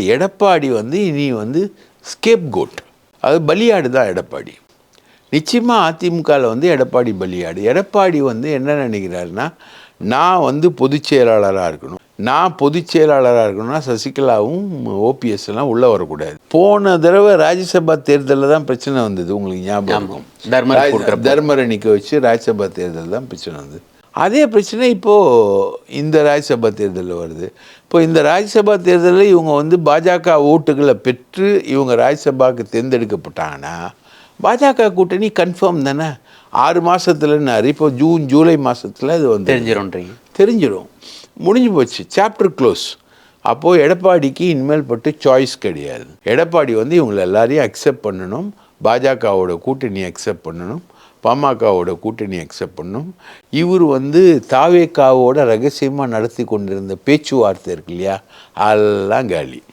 எடப்பாடி வந்து இனி வந்து ஸ்கேப் கோட் அது பலியாடு தான் எடப்பாடி? நிச்சயமாக அதிமுகவில் வந்து எடப்பாடி பலியாடு. எடப்பாடி வந்து என்ன நினைக்கிறாருன்னா நான் வந்து பொதுச் செயலாளராக இருக்கணும். நான் பொதுச் செயலாளராக இருக்கணும்னா சசிகலாவும் ஓபிஎஸ் எல்லாம் உள்ளே வரக்கூடாது. போன தடவை ராஜ்யசபா தேர்தலில் தான் பிரச்சனை வந்தது. உங்களுக்கு ஞாபகம் இருக்கும். தர்மரை ராஜ்- கொடுக்குறப்ப. தர்மரை நிற்க வச்சு ராஜ்யசபா தேர்தல் தான் பிரச்சனை வந்தது. அதே பிரச்சனை இப்போது இந்த ராஜ்யசபா தேர்தலில் வருது. இப்போ இந்த ராஜ்யசபா தேர்தலில் இவங்க வந்து பாஜக ஓட்டுகளை பெற்று இவங்க ராஜ்யசபாவுக்கு தேர்ந்தெடுக்கப்பட்டாங்கன்னா பாஜக கூட்டணி கன்ஃபார்ம் தானே? ஆறு மாதத்துலன்னாரு இப்போ ஜூன் ஜூலை மாதத்தில் இது வந்து தெரிஞ்சிடும்ன்றீங்க தெரிஞ்சிடும் முடிஞ்சு போச்சு. சாப்டர் க்ளோஸ் அப்போது எடப்பாடிக்கு இனிமேல் பட்டு சாய்ஸ் கிடையாது. எடப்பாடி வந்து இவங்களை எல்லாரையும் அக்செப்ட் பண்ணணும். பாஜகவோட கூட்டணி அக்செப்ட் பண்ணணும் பாமகவோட கூட்டணி அக்செப்ட் பண்ணணும். இவர் வந்து தாவேக்காவோட ரகசியமாக நடத்தி கொண்டிருந்த பேச்சுவார்த்தை இருக்கு இல்லையா? அதெல்லாம் காலி.